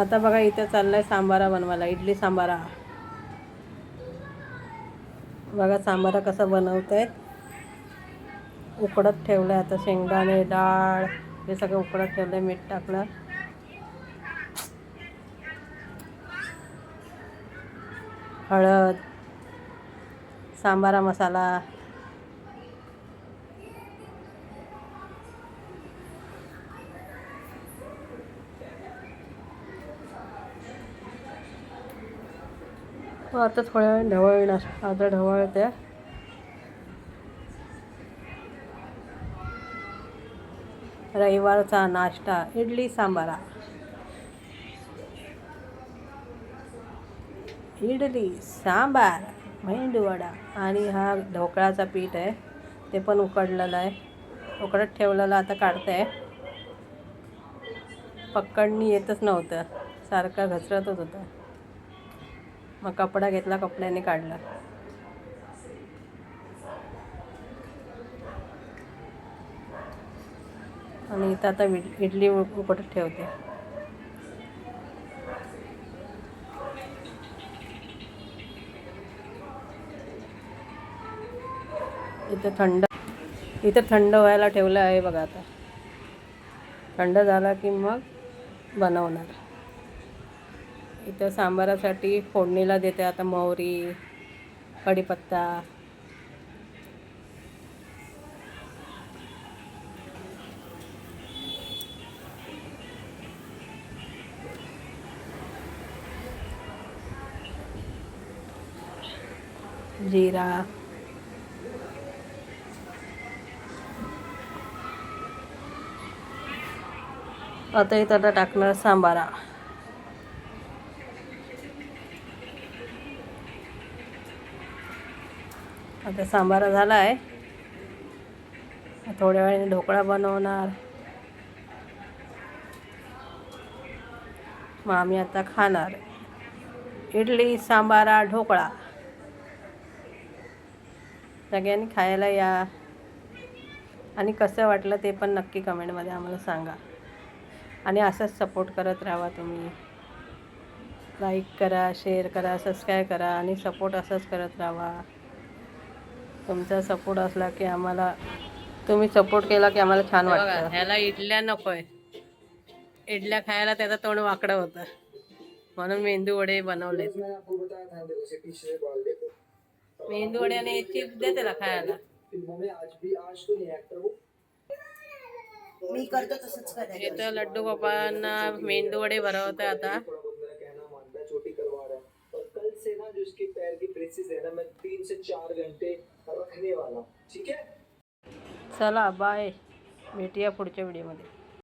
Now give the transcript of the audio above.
आता बघा इथं चाललाय सांबारा बनवायला. इडली सांबारा. बघा सांबारा कसा बनवत आहेत उकडत ठेवलं आता शेंगदाणे डाळ. हे सगळं उकडत ठेवलं मीठ टाकलं. हळद. सांबारा मसाला. आता थोड्या वेळ ढवळणार आता ढवळते रविवारचा नाश्ता इडली सांबारा. इडली सांबार मेंदूवडा आणि हा ढोकळाचा पीठ आहे. ते पण उकडलेलं आहे. उकडत ठेवलेलं आता काढते पक्कडणी येतच नव्हतं. सारखा घसरतच होता. मग कपडा घेतला कपड्याने काढला. आणि इथं आता इडली उकट ठेवते. इथं थंड इथं थंड व्हायला ठेवलं आहे बघा आता. थंड झाला की मग बनवणार. इथं सांबारासाठी फोडणीला देते आता मोहरी कढीपत्ता. जिरा. आता इथं आता टाकणार सांबारा. आता सांबारा झाला आहे. थोड्या वेळाने ढोकळा बनवणार. मग आम्ही आता खाणार. इडली सांबारा ढोकळा. सगळ्यांनी खायला या. आणि कसं वाटलं ते पण नक्की कमेंटमध्ये आम्हाला सांगा. आणि असंच सपोर्ट करत राहा तुम्ही. लाईक करा शेअर करा सबस्क्राईब करा आणि सपोर्ट असंच करत राहा. तुमचा सपोर्ट असला की आम्हाला तुम्ही सपोर्ट केला की आम्हाला छान वाटतं. ह्याला इडल्या नकोय. इडल्या खायला त्याचं तोंड वाकडं होतं. म्हणून मेंदू वडे बनवले मेंदू वडे आणि चिप्स दे त्याला खायला. मी करतो तसंच करायचं. इथं लड्डू गोपाळांना मेंदू वडे भरवतं आता. छोटी है से ना जो इसके पैर की प्रेसेस है ना मैं तीन से चार घंटे रखने वाला हूँ ठीक है? चला बाय भेटूया पुढच्या व्हिडिओमध्ये